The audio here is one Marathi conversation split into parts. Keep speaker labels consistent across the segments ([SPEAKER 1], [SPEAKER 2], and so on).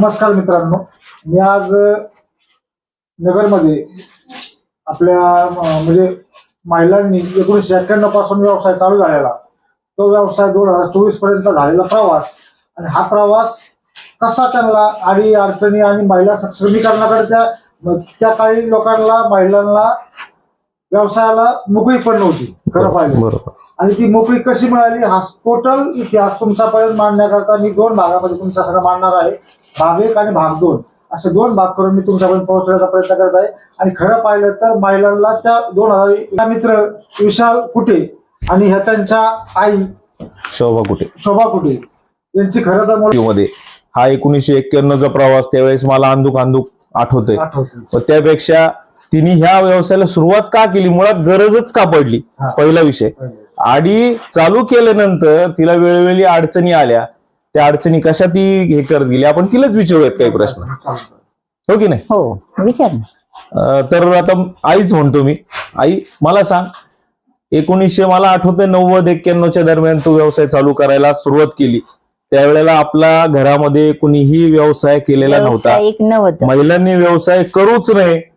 [SPEAKER 1] नमस्कार मित्रांनो. मी आज नगरमध्ये आपल्या म्हणजे महिलांनी एकोणीसशे एक्क्याण्णवपासून व्यवसाय चालू झालेला. तो व्यवसाय दोन हजार चोवीसपर्यंत झालेला प्रवास. आणि हा प्रवास कसा त्यांना आडी अडचणी आणि महिला सक्षमीकरणाकडे त्या त्या काळी लोकांना महिलांना व्यवसायाला मोकळी पण नव्हती. खरं पाहिजे
[SPEAKER 2] बरोबर.
[SPEAKER 1] आणि ती मोकळी कशी मिळाली? हा टोटल इतिहास तुमच्यापर्यंत मांडण्याकरता मी दोन भागामध्ये तुमच्या सगळं मांडणार आहे. भाग एक आणि भाग दोन. असे दोन भाग करून मी तुमच्यापर्यंत पोहोचण्याचा प्रयत्न करत आहे. आणि खरं पाहिलं तर महिलांना त्या दोन हजार मित्र विशाल कुटे आणि ह्या त्यांच्या आई
[SPEAKER 2] शोभा कुठे
[SPEAKER 1] शोभा कुटे यांची खरं तर
[SPEAKER 2] मध्ये. हा एकोणीसशे एक्क्याण्णवचा प्रवास त्यावेळेस मला अंदुक अंदुक आठवतोय. त्यापेक्षा तिने ह्या व्यवसायाला सुरुवात का केली? मुळात गरजच का पडली. पहिला विषय. आणि चालू केल्यानंतर तिला वेळोवेळी अडचणी आल्या. त्या अडचणी कशा ती हे करत गेली. आपण तिलाच विचारूयात काही प्रश्न. हो की नाही?
[SPEAKER 3] हो विचार ना.
[SPEAKER 2] अं, तर आता आईच म्हणतो मी. आई मला सांग. एकोणीसशे मला आठवतंय नव्वद एक्क्याण्णवच्या दरम्यान तू व्यवसाय चालू करायला सुरुवात केली. त्यावेळेला आपल्या घरामध्ये कुणीही व्यवसाय केलेला नव्हता.
[SPEAKER 3] व्यावसायिक नव्हतं.
[SPEAKER 2] महिलांनी व्यवसाय करूच नये.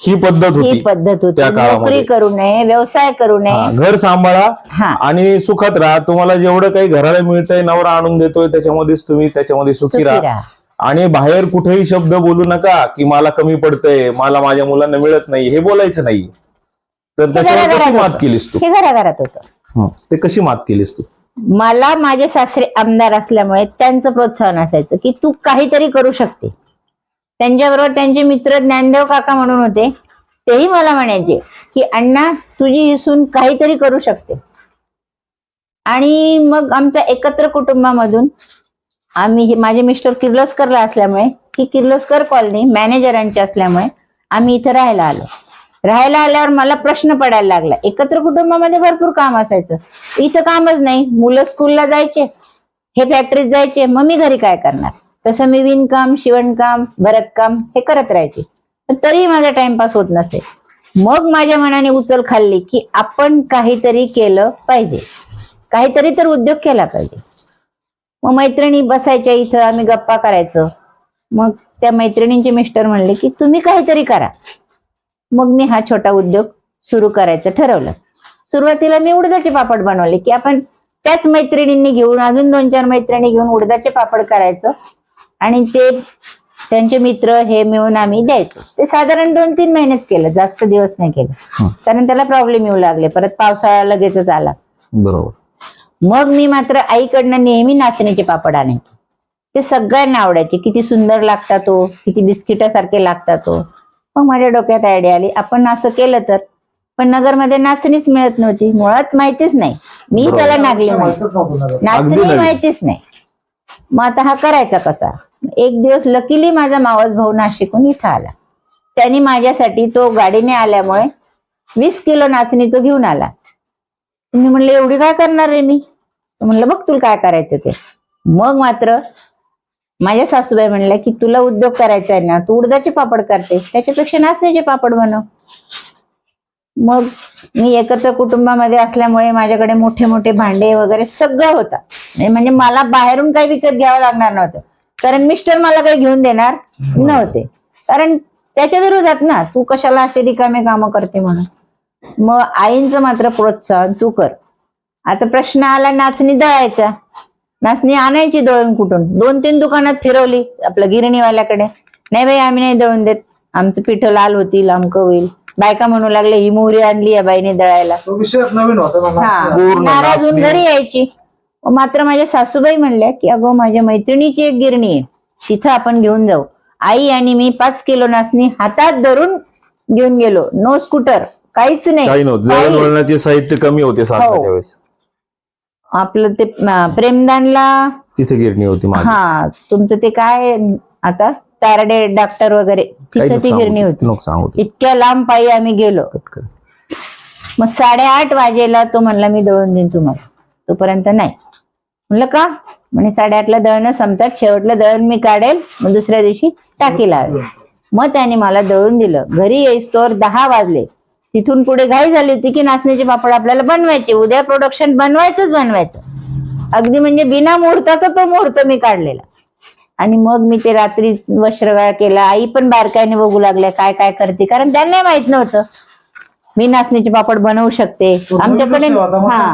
[SPEAKER 2] ही पद्धत
[SPEAKER 3] ही
[SPEAKER 2] होती
[SPEAKER 3] पद्धत होती.
[SPEAKER 2] त्या काळामध्ये.
[SPEAKER 3] नोकरी करू नये व्यवसाय करू
[SPEAKER 2] हा,
[SPEAKER 3] नये.
[SPEAKER 2] घर सांभाळा
[SPEAKER 3] हा.
[SPEAKER 2] आणि सुखात राहा. तुम्हाला जेवढं काही घराला मिळतंय नवरा आणून देतोय त्याच्यामध्येच तुम्ही त्याच्यामध्ये सुखी
[SPEAKER 3] सुखी
[SPEAKER 2] राहा.
[SPEAKER 3] राहा.
[SPEAKER 2] आणि बाहेर कुठेही शब्द बोलू नका की मला कमी पडतंय मला माझ्या मुलांना मिळत नाही. हे बोलायचं नाही. तर त्याच्यावर
[SPEAKER 3] घराघरात
[SPEAKER 2] कशी मात
[SPEAKER 3] होतं.
[SPEAKER 2] केलीस तू?
[SPEAKER 3] हे घराघरात होतं.
[SPEAKER 2] हं, ते कशी मात केलीस तू?
[SPEAKER 3] मला माझे सासरे आमदार असल्यामुळे त्यांचं प्रोत्साहन असायचं की तू काहीतरी करू शकते. त्यांच्याबरोबर त्यांचे मित्र ज्ञानदेव काका म्हणून होते. तेही मला म्हणायचे की अण्णा तुझी ही सून काहीतरी करू शकते. आणि मग आमच्या एकत्र कुटुंबामधून आम्ही माझे मिस्टर किर्लोस्करला असल्यामुळे ही किर्लोस्कर कॉलनी मॅनेजरांची असल्यामुळे आम्ही इथं राहायला आलो. राहायला आल्यावर मला प्रश्न पडायला लागला. एकत्र कुटुंबामध्ये भरपूर काम असायचं. इथं कामच नाही. मुलं स्कूलला जायचे हे फॅक्टरीत जायचे. मग मी घरी काय करणार? तसं मी विणकाम शिवणकाम भरतकाम हे करत राहायचे. पण तरीही माझा टाइमपास होत नसे. मग माझ्या मनाने उचल खाल्ली की आपण काहीतरी केलं पाहिजे. काहीतरी तर उद्योग केला पाहिजे. मग मैत्रिणी बसायच्या इथं आम्ही गप्पा करायचो. मग त्या मैत्रिणींचे मिस्टर म्हणले की तुम्ही काहीतरी करा. मग मी हा छोटा उद्योग सुरू करायचं ठरवलं. सुरुवातीला मी उडदाचे पापड बनवले की आपण त्याच मैत्रिणींनी घेऊन अजून दोन चार मैत्रिणी घेऊन उडदाचे पापड करायचं. आणि ते त्यांचे मित्र हे मिळून आम्ही द्यायचो. ते साधारण दोन तीन महिनेच केलं जास्त दिवस नाही केलं. कारण त्याला प्रॉब्लेम येऊ लागले परत पावसाळा लगेचच आला.
[SPEAKER 2] बरोबर.
[SPEAKER 3] मग मी मात्र आईकडनं नेहमी नाचणीचे पापड आणायचे. ते सगळ्यांना आवडायचे किती सुंदर लागतात तो किती बिस्किटासारखे लागतात तो. मग माझ्या डोक्यात आयडिया आली आपण असं केलं तर. पण नगरमध्ये नाचणीच मिळत नव्हती मुळात माहितीच नाही. मी. त्याला नागली.
[SPEAKER 2] अगदी
[SPEAKER 3] नाचणी. माहितीच नाही. मग आता हा करायचा कसा? एक दिवस लकीली माझा मावस भाऊ नाशिकहून इथं आला. त्यांनी माझ्यासाठी तो गाडीने आल्यामुळे वीस किलो नाचणी तो घेऊन आला. मी म्हणलं एवढी काय करणार रे मी? म्हणलं बघ तुला काय करायचं ते. मग मात्र माझ्या सासूबाई म्हणल्या की तुला उद्योग करायचा आहे ना तू उडदाचे पापड करते त्याच्यापेक्षा नाचण्याचे पापड बनव. मग मी एकत्र कुटुंबामध्ये असल्यामुळे माझ्याकडे मोठे मोठे भांडे वगैरे सगळं होतं. म्हणजे मला बाहेरून काही विकत घ्यावं लागणार नव्हतं. कारण मिस्टर मला काही घेऊन देणार नव्हते. कारण त्याच्या विरोधात ना तू कशाला असे रिकामे कामं करते म्हणून? मग आईंचं मात्र प्रोत्साहन तू कर. आता प्रश्न आला नाचणी दळायचा. नाचणी आणायची दळून कुठून? दोन तीन दुकानात फिरवली आपल्या गिरणीवाल्याकडे. नाही बाई आम्ही नाही दळून देत. आमचं पिठं लाल होतील अमकं होईल. बायका म्हणू लागले ही मोहरी आणली या बाईने दळायला. नाराज होऊन. घरी यायची. मात्र माझ्या सासूबाई म्हणल्या की अगो माझ्या मैत्रिणीची एक गिरणी आहे. तिथं आपण घेऊन जाऊ. आई आणि मी पाच किलो नाचणी हातात धरून घेऊन गेलो. No scooter. काहीच नाही.
[SPEAKER 2] काही नव्हतं.
[SPEAKER 3] काही.
[SPEAKER 2] दळणवळणाचे साहित्य कमी होते
[SPEAKER 3] हो. आपलं ते अं, प्रेमदानला
[SPEAKER 2] तिथे गिरणी होती माझी.
[SPEAKER 3] हा तुमचं ते काय आता? तारडे डॉक्टर वगैरे.
[SPEAKER 2] काही
[SPEAKER 3] तिथं ती गिरणी होती.
[SPEAKER 2] नको सांगू ते.
[SPEAKER 3] इतक्या लांब पायी आम्ही गेलो. मग साडेआठ वाजेला तो म्हणला मी दळून देईन तुम्हाला. तोपर्यंत नाही. म्हणलं का? म्हणे साडेआठला दळणं संपतात शेवटलं दळण मी काढेल मग दुसऱ्या दिवशी टाकी लावेल. मग त्याने मला दळून दिलं. घरी येईस्तोवर दहा वाजले. तिथून पुढे घाई झाली होती की नाचण्याचे पापड आपल्याला बनवायचे. उद्या प्रोडक्शन बनवायचंच बनवायचं. अगदी म्हणजे बिना मुहूर्ताचा तो मुहूर्त मी काढलेला. आणि मग मी ते रात्री वस्त्रगाळ केला. आई पण बारकाईने बघू लागल्या काय काय करते? कारण त्यांना माहीत नव्हतं. मी नाचणीचे पापड बनवू शकते. आमच्याकडे हा.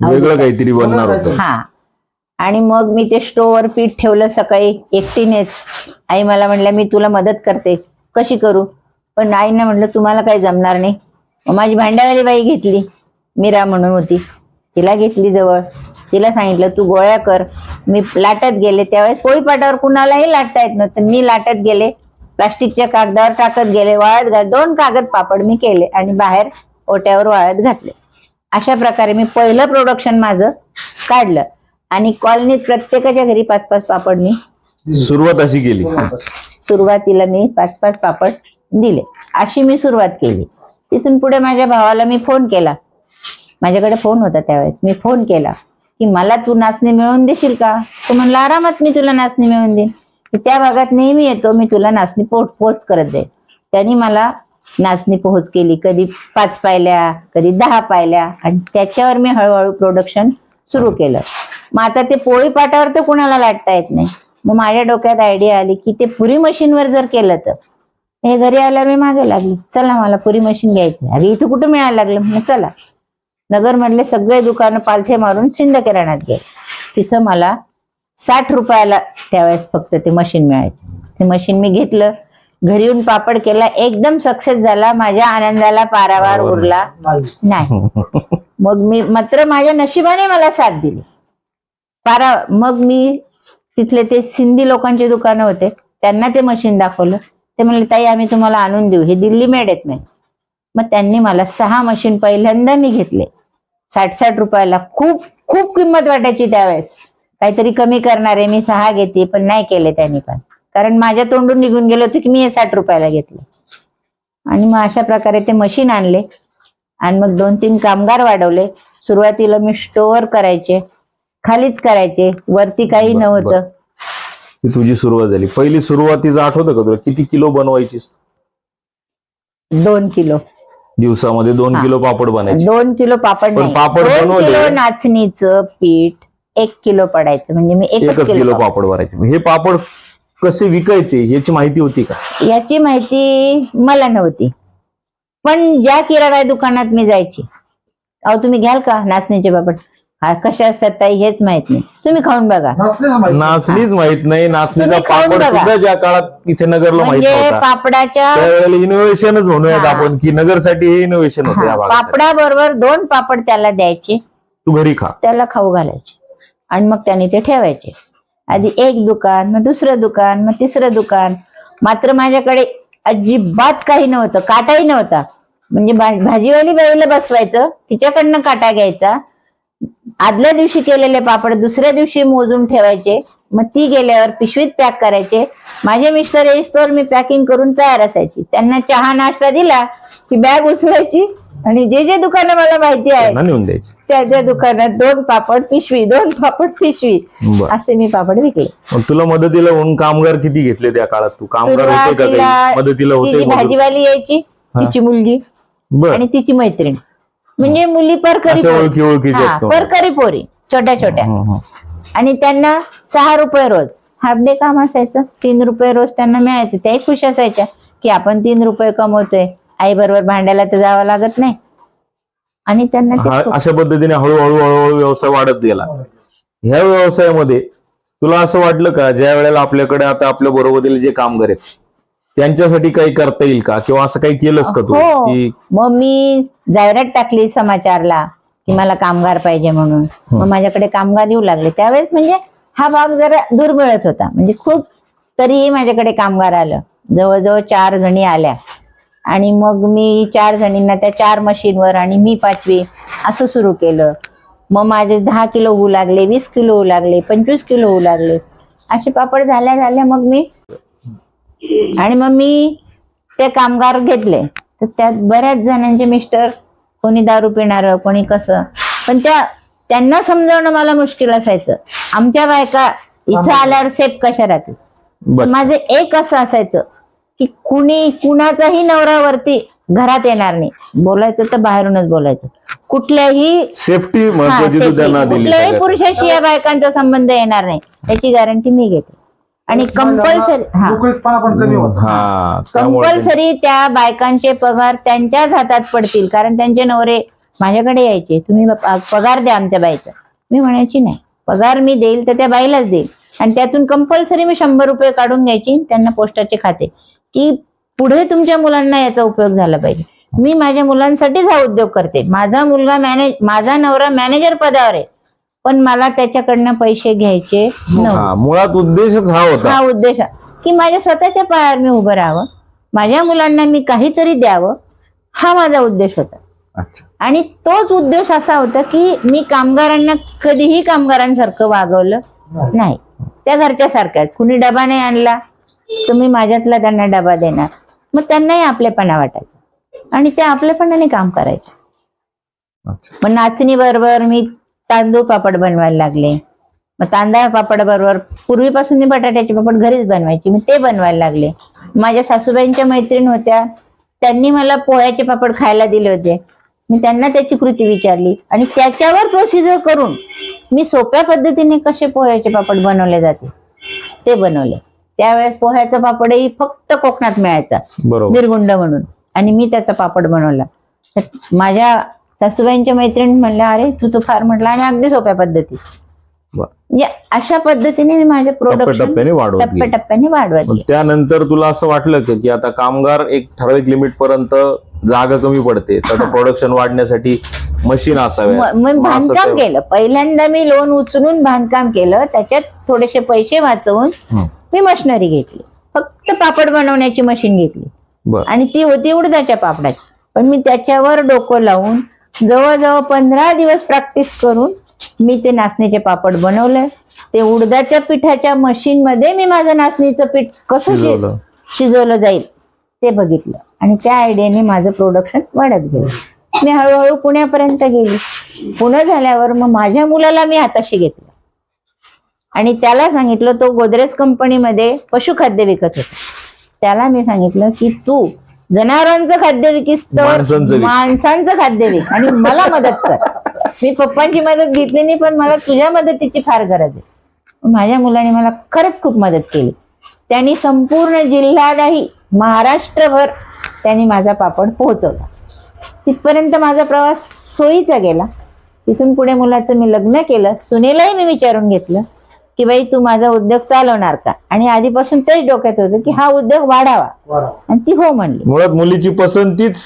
[SPEAKER 2] वेगळं काहीतरी बनणार होतं.
[SPEAKER 3] हा आणि मग मी ते स्टोवर पीठ ठेवलं सकाळी एकटीनेच. आई मला म्हणल्या मी तुला मदत करते. कशी करू? पण आईनं म्हटलं तुम्हाला काही जमणार नाही. माझी भांड्यावाली बाई घेतली मीरा म्हणून होती. तिला घेतली जवळ. तिला सांगितलं तू गोळ्या कर. मी लाटत गेले. त्यावेळेस पोळीपाटावर कुणालाही लाटता येत नव्हतं. मी लाटत गेले. प्लास्टिकच्या कागदावर टाकत गेले. वाळत घात दोन कागद पापड मी केले आणि बाहेर ओट्यावर वाळत घातले. अशा प्रकारे मी पहिलं प्रोडक्शन माझं काढलं. आणि कॉलनीत प्रत्येकाच्या घरी पाच पाच पापड मी
[SPEAKER 2] सुरुवात अशी केली.
[SPEAKER 3] सुरुवातीला मी पाच पाच पापड दिले. अशी मी सुरुवात केली. तिथून पुढे माझ्या भावाला मी फोन केला. माझ्याकडे फोन होता त्यावेळेस. मी फोन केला की मला तू नाचणी मिळवून देशील का? तो म्हणला आरामात मी तुला नाचणी मिळवून देईन. त्या भागात नेहमी येतो मी तुला नाचणी पोच पोच करत जाईल त्यांनी मला नाचणी पोहोच केली कधी पाच पायल्या कधी दहा पायल्या. आणि त्याच्यावर मी हळूहळू प्रोडक्शन सुरू केलं. मग आता ते पोळी पाटावर तर कुणाला लाटता येत नाही. मग माझ्या डोक्यात आयडिया आली की ते पुरी मशीनवर जर केलं तर. हे घरी आल्यावर मी मागे लागली. चला मला पुरी मशीन घ्यायची अरे इथं कुठं मिळायला लागलं? मग चला. नगर मधले सगळे दुकानं पालथे मारून शिंद किराणात गेले. तिथं मला साठ रुपयाला त्यावेळेस फक्त ते मशीन मिळायचे. ते मशीन मी घेतलं. घरी येऊन पापड केला एकदम सक्सेस झाला माझ्या आनंदाला पारावार. उरला.
[SPEAKER 1] नाही.
[SPEAKER 3] नाही मग मी मात्र माझ्या नशिबाने मला साथ दिली. पारा मग मी तिथले ते सिंधी लोकांचे दुकानं होते त्यांना ते मशीन दाखवलं. ते म्हणले ताई आम्ही तुम्हाला आणून देऊ. हे दिल्ली मेड आहेत नाही मग त्यांनी मला सहा मशीन पहिल्यांदा मी घेतले. साठ साठ रुपयाला. खूप खूप किंमत वाटायची त्यावेळेस. काहीतरी कमी करणारे मी सहा घेते पण नाही केले त्यांनी पण. कारण माझ्या तोंडून निघून गेलं होतं की मी हे साठ रुपयाला घेतलं. आणि मग अशा प्रकारे ते मशीन आणले. आणि मग दोन तीन कामगार वाढवले. सुरुवातीला मी स्टोअर करायचे खालीच करायचे. वरती काही नव्हतं.
[SPEAKER 2] ही तुझी सुरुवात झाली. पहिली सुरुवातीचं आठवतं का तुला? किती किलो बनवायचीस?
[SPEAKER 3] दोन किलो.
[SPEAKER 2] दिवसामध्ये दोन
[SPEAKER 3] हा.
[SPEAKER 2] किलो पापड बनायचे.
[SPEAKER 3] दोन किलो पापड
[SPEAKER 2] पण
[SPEAKER 3] नाही.
[SPEAKER 2] पापड
[SPEAKER 3] दोन
[SPEAKER 2] बनवले.
[SPEAKER 3] किलो नाचणीचं पीठ एक किलो पडायचं. म्हणजे मी एकच
[SPEAKER 2] किलो.
[SPEAKER 3] पापड.
[SPEAKER 2] भरायचे हे पापड कसे विकायचे याची माहिती होती का?
[SPEAKER 3] याची माहिती मला नव्हती. पण ज्या किराणा दुकानात मी जायची अहो तुम्ही घ्याल का नाचणीचे पापड हा कसे असतात ताई हेच माहीत नाही. तुम्ही खाऊन बघा.
[SPEAKER 1] नाचलेच माहिती
[SPEAKER 2] नाचणीच माहीत नाही. नाचणीचा
[SPEAKER 3] तुम्ही खाऊन
[SPEAKER 2] पापड
[SPEAKER 3] बघा.
[SPEAKER 2] सुद्धा ज्या काळात इथे नगरला माहीत
[SPEAKER 3] म्हणजे
[SPEAKER 2] नव्हता.
[SPEAKER 3] पापडाच्या
[SPEAKER 2] त्यावेळेला इनोव्हेशनच म्हणूयात
[SPEAKER 3] हा.
[SPEAKER 2] आपण की नगरसाठी हे इनोव्हेशन होतं या
[SPEAKER 3] पापडाबरोबर दोन पापड त्याला द्यायचे.
[SPEAKER 2] तू घरी खा.
[SPEAKER 3] त्याला खाऊ घालायचे. आणि मग त्याने ते ठेवायचे. आधी एक दुकान मग दुसरं दुकान मग तिसरं दुकान. मात्र माझ्याकडे अजिबात काही नव्हतं काटाही नव्हता. म्हणजे भा- भाजीवाली बाईला बसवायचं तिच्याकडनं काटा घ्यायचा. आदल्या दिवशी केलेले पापड दुसऱ्या दिवशी मोजून ठेवायचे. मग ती गेल्यावर पिशवीत पॅक करायचे. माझे मिस्टर येईस्तोवर मी पॅकिंग करून तयार असायची. त्यांना चहा नाश्ता दिला की बॅग उचलायची आणि जे जे दुकानं मला माहिती आहे त्या त्या दुकानात दोन पापड पिशवी दोन पापड पिशवी असे मी पापड विकले.
[SPEAKER 2] तुला मदतीला म्हणून कामगार किती घेतले त्या काळात तू? कामगार होते का मदतीला होते
[SPEAKER 3] भाजीवाली यायची. तिची मुलगी आणि तिची मैत्रीण. म्हणजे मुली परकरी. परकरी पोरी छोट्या छोट्या. आणि त्यांना सहा रुपये रोज. हाफ डे काम असायचं तीन रुपये रोज त्यांना मिळायचं. त्याही खुश असायच्या की आपण तीन रुपये कमवतोय. आई बरोबर भांड्याला तर जावं लागत नाही. आणि त्यांना
[SPEAKER 2] अशा पद्धतीने हळूहळू हळूहळू व्यवसाय वाढत गेला. ह्या व्यवसायामध्ये तुला असं वाटलं का ज्या वेळेला आपल्याकडे आता आपल्या बरोबरीला जे कामगार आहेत त्यांच्यासाठी काही करता येईल का? किंवा असं काही केलंस का तू?
[SPEAKER 3] हो. मग मी जाहिरात टाकली समाचारला. की मला कामगार पाहिजे म्हणून. मग माझ्याकडे कामगार येऊ लागले. त्यावेळेस म्हणजे हा भाग जरा दुर्मिळच होता. म्हणजे खूप तरीही माझ्याकडे कामगार आलं. जवळजवळ चार जणी आल्या. आणि मग मी चार जणींना त्या चार मशीनवर आणि मी पाचवी असं सुरू केलं. मग माझे दहा किलो होऊ लागले वीस किलो होऊ लागले पंचवीस किलो होऊ लागले. असे पापड झाल्या झाल्या मग मी आणि मग मी ते कामगार घेतले. तर त्यात बऱ्याच जणांचे मिस्टर कोणी दारू पिणार कोणी कसं. पण त्या त्यांना समजावणं मला मुश्किल असायचं. आमच्या बायका इथं आल्यावर सेफ कशा राहतील? माझे एक असं असायचं की कुणी कुणाचाही नवऱ्यावरती घरात येणार नाही. बोलायचं तर बाहेरूनच बोलायचं. कुठल्याही
[SPEAKER 2] सेफ्टी
[SPEAKER 3] कुठल्याही. पुरुषाशी या बायकांचा संबंध येणार नाही. याची गॅरंटी मी घेते. आणि कंपल्सरी हा.
[SPEAKER 1] मोकळीतपणा पण कमी होत.
[SPEAKER 2] हा त्यामुळे
[SPEAKER 3] कंपल्सरी त्या बायकांचे पगार त्यांच्याच हातात पडतील कारण त्यांचे नवरे माझ्याकडे यायचे. तुम्ही प- पगार द्या आमच्या बाईचा. मी म्हणायची नाही. पगार मी देईल तर त्या बाईलाच देईल. आणि त्यातून कंपल्सरी मी शंभर रुपये काढून घ्यायची त्यांना पोस्टाचे खाते. की पुढे तुमच्या मुलांना याचा उपयोग झाला पाहिजे. मी माझ्या मुलांसाठीच हा उद्योग करते. माझा मुलगा मॅनेज माझा नवरा मॅनेजर पदावर आहे. पण मला त्याच्याकडनं पैसे घ्यायचे नव्हते.
[SPEAKER 2] हा मुळात उद्देशच हा होता.
[SPEAKER 3] हा उद्देश. आहे की माझ्या स्वतःच्या पायावर मी उभं राहावं. माझ्या मुलांना मी काहीतरी द्यावं. हा माझा उद्देश होता.
[SPEAKER 2] अच्छा.
[SPEAKER 3] आणि तोच उद्देश असा होता की मी कामगारांना कधीही कामगारांसारखं वागवलं नाही. त्या घरच्या सारख्याच कुणी डबा नाही आणला तुम्ही माझ्यातला त्यांना डबा देणार. मग त्यांनाही आपलेपणा वाटायचा. आणि ते आपलेपणाने काम करायचे.
[SPEAKER 2] अच्छा.
[SPEAKER 3] मग नाचणी बरोबर मी तांदूळ पापड बनवायला लागले. मग तांदळा पापड बरोबर पूर्वीपासून मी बटाट्याचे पापड घरीच बनवायची मी ते बनवायला लागले. माझ्या सासूबाईंच्या मैत्रीण होत्या त्यांनी मला पोह्याचे पापड खायला दिले होते. मी त्यांना त्याची कृती विचारली आणि त्याच्यावर प्रोसिजर करून मी सोप्या पद्धतीने कसे पोह्याचे पापड बनवले जाते ते बनवले. त्यावेळेस पोह्याचा पापडही फक्त कोकणात मिळायचा बिरगुंड म्हणून. आणि मी त्याचा पापड बनवला. माझ्या सासूबाईंच्या मैत्रिणी म्हणल्या अरे तू तर फार म्हटलं आणि अगदी सोप्या पद्धती. म्हणजे अशा पद्धतीने मी माझे प्रोडक्शन
[SPEAKER 2] टप्प्याटप्प्याने वाढवत.
[SPEAKER 3] टप्प्याटप्प्याने वाढवत गेले.
[SPEAKER 2] त्यानंतर तुला असं वाटलं का की आता कामगार एक ठराविक लिमिट पर्यंत जागा कमी पडते तर आता प्रोडक्शन वाढण्यासाठी मशीन असाव्या
[SPEAKER 3] म- मग
[SPEAKER 2] मग असं
[SPEAKER 3] बांधकाम
[SPEAKER 2] ते-
[SPEAKER 3] केलं. पहिल्यांदा मी लोन उचलून बांधकाम केलं. त्याच्यात थोडेसे पैसे वाचवून
[SPEAKER 2] हं.
[SPEAKER 3] मी मशिनरी घेतली. फक्त पापड बनवण्याची मशीन घेतली.
[SPEAKER 2] बर.
[SPEAKER 3] आणि ती होती उडदाच्या पापडाची. पण मी त्याच्यावर डोकं लावून जवळजवळ पंधरा दिवस प्रॅक्टिस करून मी ते नाचणीचे पापड बनवले. ते उडदाच्या पिठाच्या मशीन मध्ये मी माझं नाचणीचं पीठ कसं.
[SPEAKER 2] शिजवलं.
[SPEAKER 3] जाईल ते बघितलं. आणि त्या आयडियाने माझं प्रोडक्शन वाढत गेलं. मी हळूहळू पुण्यापर्यंत गेली. पुणे झाल्यावर मग माझ्या मुलाला मी हाताशी घेतलं. आणि त्याला सांगितलं तो गोदरेज कंपनीमध्ये पशुखाद्य विकत होता. त्याला मी सांगितलं की तू जनावरांचं खाद्य विकीस
[SPEAKER 2] माणसांचं
[SPEAKER 3] तर
[SPEAKER 2] विक.
[SPEAKER 3] माणसांचं खाद्य विक आणि मला मदत कर. मी पप्पांची मदत घेतली नाही पण मला तुझ्या मदतीची फार गरज आहे. माझ्या मुलाने मला खरंच खूप मदत केली. त्यांनी संपूर्ण जिल्ह्यालाही महाराष्ट्रभर त्यांनी माझा पापड पोहोचवला. तिथपर्यंत माझा प्रवास सोयीचा गेला. तिथून पुढे मुलाचं मी लग्न केलं. सुनेलाही मी विचारून घेतलं. की बाई तू माझा उद्योग चालवणार का? आणि आधीपासून तेच डोक्यात होतं की हा उद्योग वाढावा. आणि ती हो म्हणली.
[SPEAKER 2] मुळात मुलीची पसंतीच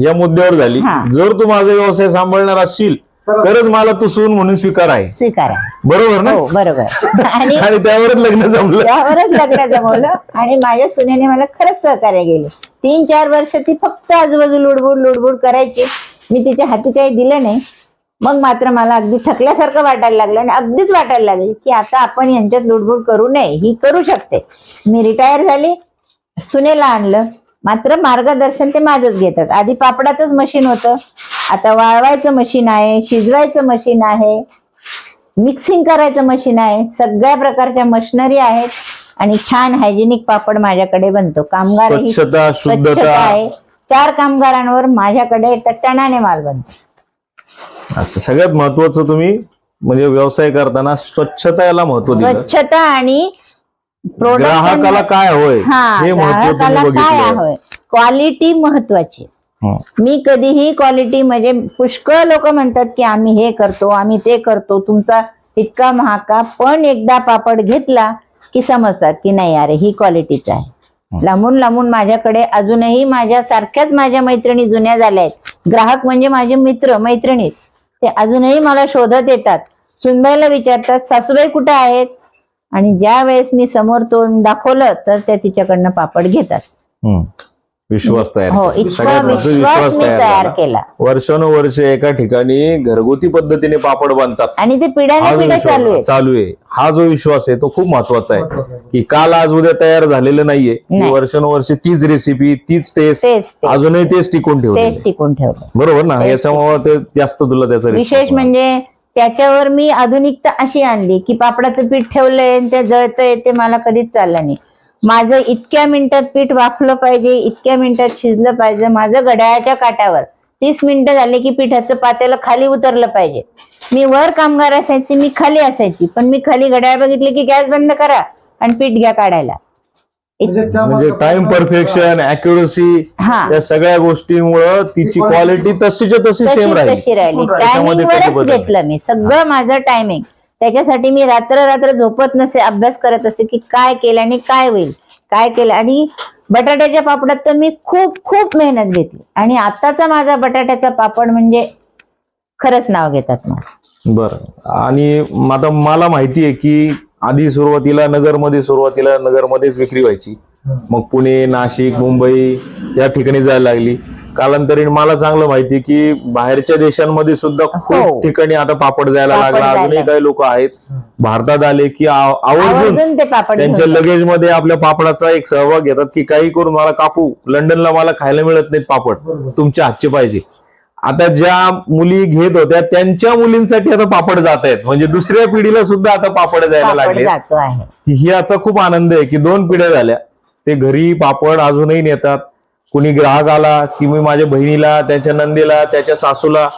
[SPEAKER 2] या मुद्द्यावर झाली. जर तू माझा व्यवसाय सांभाळणार असशील तरच मला तू सून म्हणून स्वीकार आहे.
[SPEAKER 3] स्वीकारा
[SPEAKER 2] बरोबर ना?
[SPEAKER 3] हो बरोबर. आणि
[SPEAKER 2] आणि त्यावरच लग्न जमलं.
[SPEAKER 3] त्यावरच लग्न जमवलं. आणि माझ्या सुनेने मला खरंच सहकार्य केले. तीन चार वर्ष ती फक्त आजूबाजू लुडबुड लुडबुड करायची. मी तिच्या हाती काही दिलं नाही. मग मात्र मला अगदी थकल्यासारखं वाटायला लागलं आणि अगदीच वाटायला लागली की आता आपण यांच्यात लुडबुड करू नये ही करू शकते. मी रिटायर झाली सुनेला आणलं. मात्र मार्गदर्शन ते माझंच घेतात. आधी पापडाचंच मशीन होतं. आता वाळवायचं मशीन आहे शिजवायचं मशीन आहे मिक्सिंग करायचं मशीन आहे. सगळ्या प्रकारच्या मशिनरी आहेत आणि छान हायजेनिक पापड माझ्याकडे बनतो.
[SPEAKER 2] स्वच्छता शुद्धता.
[SPEAKER 3] आहे. चार कामगारांवर माझ्याकडे टणाने माल बनतो.
[SPEAKER 2] अच्छा सगळ्यात महत्वाचं तुम्ही म्हणजे व्यवसाय करताना स्वच्छता याला महत्त्व दिलं.
[SPEAKER 3] स्वच्छता आणि
[SPEAKER 2] ग्राहकाला काय हवंय
[SPEAKER 3] हा
[SPEAKER 2] महत्त्व
[SPEAKER 3] काय क्वालिटी महत्वाची. मी कधीही क्वालिटी म्हणजे पुष्कळ लोक म्हणतात की आम्ही हे करतो आम्ही ते करतो तुमचा इतका महाका पण एकदा पापड घेतला की समजतात की नाही अरे ही क्वालिटीचा आहे. लांबून लांबून माझ्याकडे अजूनही माझ्या सारख्याच माझ्या मैत्रिणी जुन्या झाल्या आहेत. ग्राहक म्हणजे माझे मित्र मैत्रिणी ते अजूनही मला शोधत येतात. सुनबाईला विचारतात सासूबाई कुठे आहेत? आणि ज्या वेळेस मी समोर तोंड दाखवलं तर त्या तिच्याकडनं पापड घेतात.
[SPEAKER 2] विश्वास तयार
[SPEAKER 3] हो
[SPEAKER 2] केला.
[SPEAKER 3] इतका
[SPEAKER 2] सगळ्यात महत्त्वाचं
[SPEAKER 3] विश्वास मी
[SPEAKER 2] तयार
[SPEAKER 3] तयार. केला.
[SPEAKER 2] वर्षानुवर्ष एका ठिकाणी घरगुती पद्धतीने पापड बांधतात
[SPEAKER 3] आणि ते पिढ्याने पिढ्या चालू आहे.
[SPEAKER 2] चालू आहे. हा जो विश्वास आहे तो खूप महत्त्वाचा आहे. की काल आज उद्या तयार झालेलं नाहीये. की
[SPEAKER 3] नाही.
[SPEAKER 2] वर्षानुवर्ष तीच रेसिपी तीच टेस्ट
[SPEAKER 3] तेच ते
[SPEAKER 2] अजूनही तेच टिकून ठेवले
[SPEAKER 3] तेच टिकून ठेवलं
[SPEAKER 2] बरोबर ना? याच्यामुळे ते जास्त तुला त्याचा
[SPEAKER 3] विशेष म्हणजे त्याच्यावर मी आधुनिकता अशी आणली की पापडाचं पीठ ठेवलंय आणि ते जळतंय ते मला कधीच चाललं नाही. माझं इतक्या मिनिटात पीठ वाफलं पाहिजे इतक्या मिनिटात शिजलं पाहिजे माझं घड्याळाच्या काटावर तीस मिनिटं झाले की पिठाचं पातेलं खाली उतरलं पाहिजे. मी वर कामगार असायची मी खाली असायची पण मी खाली घड्याळ बघितले की गॅस बंद करा आणि पीठ घ्या काढायला.
[SPEAKER 1] म्हणजे
[SPEAKER 2] टाइम परफेक्शन अॅक्युरसी
[SPEAKER 3] हा.
[SPEAKER 2] त्या सगळ्या गोष्टीमुळं तिची क्वालिटी तशीच्या तशी सेम राहील.
[SPEAKER 3] टायमिंग. घेतलं मी. सगळं माझं टायमिंग त्याच्यासाठी मी रात्र रात्र झोपत नसे अभ्यास करत असे की काय केल्याने काय होईल काय केलं. आणि बटाट्याच्या पापडात तर मी खूप खूप मेहनत घेतली. आणि आताचा माझा बटाट्याचा पापड म्हणजे खरंच नाव घेतात मग.
[SPEAKER 2] बरं. आणि आता मला माहिती आहे की आधी सुरुवातीला नगरमध्ये सुरुवातीला नगरमध्येच विक्री व्हायची. मग पुणे नाशिक मुंबई या ठिकाणी जायला लागली. कालांतरीने मला चांगलं माहिती की बाहेरच्या देशांमध्ये सुद्धा
[SPEAKER 3] हो.
[SPEAKER 2] खूप ठिकाणी आता पापड जायला लागला. अजूनही काही लोक आहेत भारतात आले की आव- आवर्जून त्यांच्या. लगेजमध्ये आपल्या पापडाचा एक सहभाग घेतात की काही करून मला कापू लंडनला मला खायला मिळत नाहीत पापड. तुमच्या हातचे पाहिजे आता ज्या मुली घेत होत्या त्यांच्या मुलींसाठी आता पापड जात आहेत म्हणजे दुसऱ्या पिढीला सुद्धा आता पापड जायला लागले ही याचा खूप आनंद आहे की दोन पिढ्या झाल्या ते घरी पापड अजूनही नेतात कुणी ग्राहक आला की मी माझ्या बहिणीला त्याच्या नंदीला त्याच्या सासूला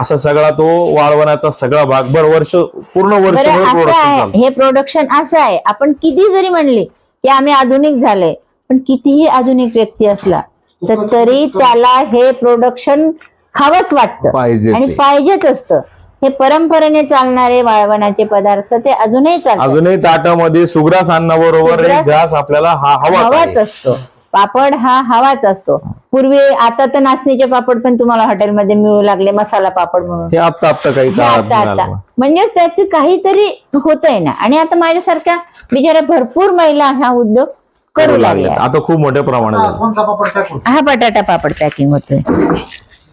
[SPEAKER 2] असा सगळा तो वाळवण्याचा सगळा भाग. भर वर्ष पूर्ण
[SPEAKER 3] बरं
[SPEAKER 2] प्रोडक्शन चालतं.
[SPEAKER 3] हे प्रोडक्शन असं आहे. आपण किती जरी म्हणले की आम्ही आधुनिक झाले पण कितीही आधुनिक व्यक्ती असला तर तरी त्याला हे प्रोडक्शन खावंच वाटतं.
[SPEAKER 2] पाहिजे
[SPEAKER 3] आणि पाहिजेच असतं. हे परंपरेने चालणारे वाळवणाचे पदार्थ ते अजूनही चालतात.
[SPEAKER 2] अजूनही ताटामध्ये सुग्रास अन्नाबरोबर एक घास आपल्याला हवाच.
[SPEAKER 3] असतो. पापड हा हवाच असतो. पूर्वी आता तर नाचणीचे पापड पण तुम्हाला हॉटेलमध्ये मिळू लागले मसाला पापड म्हणून.
[SPEAKER 2] हे आत्ता आत्ता काही काळात
[SPEAKER 3] आता आता
[SPEAKER 2] मिळालं.
[SPEAKER 3] म्हणजेच त्याचं काहीतरी होतंय ना. आणि आता माझ्यासारख्या बिचाऱ्या भरपूर महिला हा उद्योग करू
[SPEAKER 2] लागले
[SPEAKER 3] लागल्या
[SPEAKER 2] आता खूप मोठ्या प्रमाणात
[SPEAKER 1] हा,
[SPEAKER 2] झालं.
[SPEAKER 1] पापड
[SPEAKER 3] हा बटाटा पापड पॅकिंग होतोय.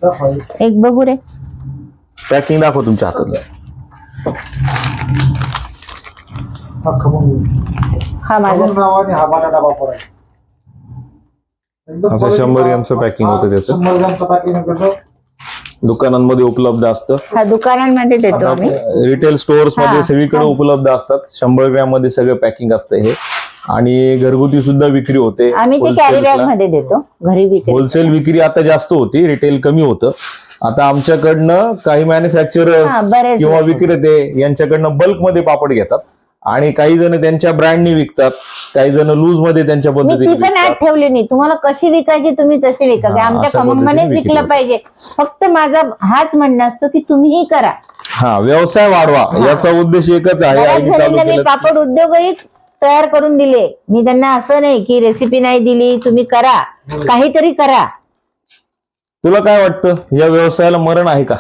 [SPEAKER 1] दाखवा.
[SPEAKER 3] एक बघू रे.
[SPEAKER 2] पॅकिंग दाखव तुमच्या हातात
[SPEAKER 1] हा खमंग.
[SPEAKER 3] हा माझा.
[SPEAKER 1] खमंग नावाने हा बटाटा पापड आहे. एकदम
[SPEAKER 2] असं
[SPEAKER 1] quality
[SPEAKER 2] 100
[SPEAKER 1] पा-
[SPEAKER 2] ग्रॅमचं
[SPEAKER 1] हा,
[SPEAKER 2] होतं त्याचं.
[SPEAKER 1] 100 ग्रॅमचं पॅकिंग करतो.
[SPEAKER 2] दुकानांमध्ये उपलब्ध असतं.
[SPEAKER 3] हा दुकानांमध्ये देतो आम्ही.
[SPEAKER 2] रिटेल स्टोअर्समध्ये
[SPEAKER 3] हा,
[SPEAKER 2] सगळीकडे. उपलब्ध असतात. शंभर ग्रॅममध्ये सगळं पॅकिंग असतं हे. आणि घरगुती सुद्धा विक्री होते.
[SPEAKER 3] आम्ही ते कॅरी बॅगमध्ये देतो. घरी विक्री
[SPEAKER 2] होलसेल विक्री आता जास्त होती. रिटेल कमी होतं. आता आमच्याकडनं काही मॅन्युफॅक्चरर
[SPEAKER 3] हा बरेच
[SPEAKER 2] किंवा विक्रेते यांच्याकडनं बल्कमध्ये पापड घेतात. आणि काही जण त्यांच्या ब्रँडनी विकतात काही जण लूजमध्ये त्यांच्या
[SPEAKER 3] मी
[SPEAKER 2] पद्धतीने
[SPEAKER 3] पण ऍड
[SPEAKER 2] विकतात
[SPEAKER 3] ठेवली नाही. तुम्हाला कशी विकायची तुम्ही तशी विका.
[SPEAKER 2] हा,
[SPEAKER 3] आमच्या
[SPEAKER 2] अशा विकली.
[SPEAKER 3] पाहिजे. फक्त माझा हाच म्हणणं असतो की तुम्हीही करा.
[SPEAKER 2] हा व्यवसाय वाढवा. याचा उद्देश एकच आहे
[SPEAKER 3] बऱ्याच
[SPEAKER 2] आईने चालू
[SPEAKER 3] जणींना मी
[SPEAKER 2] केलं
[SPEAKER 3] पापड उद्योगही तयार करून दिले. मी त्यांना असं नाही की रेसिपी नाही दिली तुम्ही करा. काहीतरी करा.
[SPEAKER 2] तुला काय वाटतं? या व्यवसायाला मरण आहे का?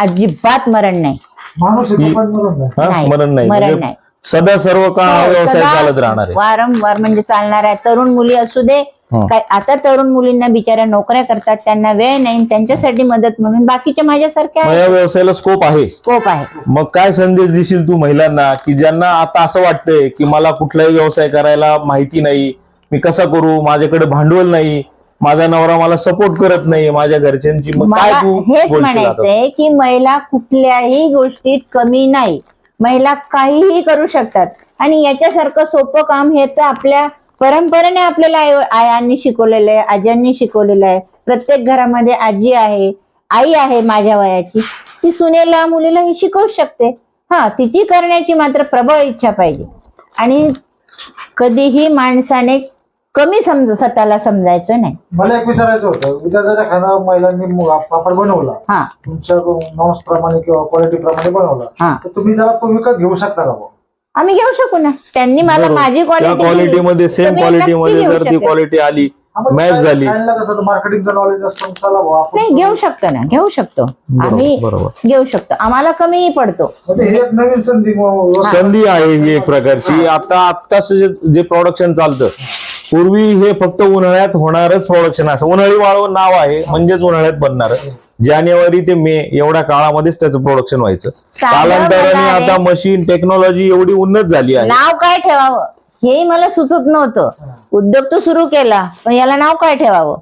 [SPEAKER 3] अजिबात मरण नाही.
[SPEAKER 1] माणूस पण.
[SPEAKER 2] हा? मरण नाही.
[SPEAKER 3] मरण
[SPEAKER 2] म्हणजे
[SPEAKER 3] नाही.
[SPEAKER 2] सदा सर्व काळ हा व्यवसाय
[SPEAKER 3] सदा
[SPEAKER 2] चालत राहणार आहे.
[SPEAKER 3] वारंवार म्हणजे चालणार आहे. तरुण मुली असू दे
[SPEAKER 2] हं.
[SPEAKER 3] काय आता तरुण मुलींना बिचाऱ्या नोकऱ्या करतात त्यांना वेळ नाही त्यांच्यासाठी मदत म्हणून बाकीच्या माझ्यासारख्या
[SPEAKER 2] मग या व्यवसायाला स्कोप आहे.
[SPEAKER 3] स्कोप आहे.
[SPEAKER 2] मग काय संदेश देशील तू महिलांना की ज्यांना आता असं वाटतंय की मला कुठलाही व्यवसाय करायला माहिती नाही मी कसा करू? माझ्याकडे भांडवल नाही माझा नवरा मला सपोर्ट करत नाही माझ्या घरच्यांची मग काय तू
[SPEAKER 3] हेच
[SPEAKER 2] बोलशील आता?
[SPEAKER 3] म्हणायचंय की महिला कुठल्याही गोष्टीत कमी नाही. महिला काहीही करू शकतात. आणि याच्यासारखं सोपं काम हे तर आपल्या परंपरेने आपल्याला आयांनी शिकवलेलं आहे आज्यांनी शिकवलेलं आहे. प्रत्येक घरामध्ये आजी आहे आई आहे माझ्या वयाची. ती सुनेला मुलीला हे शिकवू शकते. हा तिची करण्याची मात्र प्रबळ इच्छा पाहिजे. आणि कधीही माणसाने कमी समज स्वतःला समजायचं नाही.
[SPEAKER 1] मला एक विचारायचं होतं उद्या जर एखाद्या महिलांनी पापड बनवला
[SPEAKER 3] हा.
[SPEAKER 1] तुमच्या नॉर्म्स प्रमाणे किंवा क्वालिटी प्रमाणे बनवला
[SPEAKER 3] हा.
[SPEAKER 1] तर तुम्ही त्याला तो विकत घेऊ शकता का बुवा?
[SPEAKER 3] आम्ही घेऊ शकू ना. त्यांनी मला
[SPEAKER 2] बरोबर.
[SPEAKER 3] माझी
[SPEAKER 2] त्या
[SPEAKER 3] क्वालिटी
[SPEAKER 2] क्वालिटी मध्ये सेम क्वालिटी मध्ये जर ती क्वालिटी आली
[SPEAKER 1] हा, मग
[SPEAKER 2] मॅच
[SPEAKER 1] काय-
[SPEAKER 2] झाली.
[SPEAKER 1] काहींना कसं मार्केटिंगचं नॉलेज असतं चला बुवा आपण
[SPEAKER 3] नाही घेऊ शकतो ना घेऊ शकतो. आम्ही
[SPEAKER 2] बरोबर.
[SPEAKER 3] घेऊ शकतो. आम्हाला कमीही पडतो.
[SPEAKER 1] म्हणजे हे एक नवीन संधी म-
[SPEAKER 2] संधी आहे ही एक प्रकारची. आता आत्ताच जे जे प्रोडक्शन चालतं पूर्वी हे फक्त उन्हाळ्यात होणारच प्रोडक्शन असं. उन्हाळी वाळवण नाव आहे म्हणजेच उन्हाळ्यात बनणार. जानेवारी ते मे एवढ्या काळामध्येच त्याचं प्रोडक्शन व्हायचं. कालांतराने आता मशीन टेक्नॉलॉजी एवढी उन्नत झाली आहे.
[SPEAKER 3] नाव काय ठेवावं? हेही मला सुचत नव्हतं. उद्योग तो सुरू केला पण याला नाव काय ठेवावं?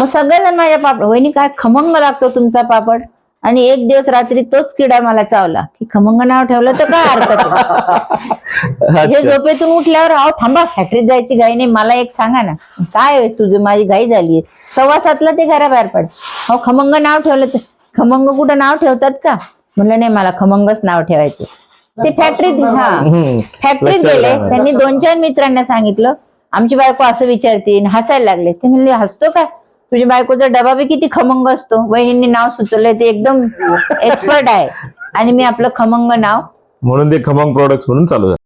[SPEAKER 3] मग सगळेजण माझ्या पापड वहिनी काय खमंग लागतो तुमचा पापड? आणि एक दिवस रात्री तोच किडा मला चावला. की खमंग नाव ठेवलं तर काय अर्थ हे. झोपेतून उठल्यावर अहो थांबा फॅक्टरीत जायची घाई नाही मला एक सांगा ना. काय आहे तुझं माझी घाई झाली सव्वा सातला ते घराबाहेर पड. अहो खमंग नाव ठेवलं तर खमंग कुठं नाव ठेवतात का? म्हणलं नाही मला खमंगच नाव ठेवायचं ते फॅक्टरीत हा. फॅक्टरीत गेले. त्यांनी दोन चार मित्रांना सांगितलं आमची बायको असं विचारते आणि हसायला लागले. ते म्हणले हसतो काय तुझ्या बायकोचा डबा बी किती खमंग असतो. वहिनींनी नाव सुचवलंय ते एकदम एक्सपर्ट आहे. आणि मी आपलं खमंग नाव
[SPEAKER 2] म्हणून ते खमंग प्रोडक्ट म्हणून चालू झालं.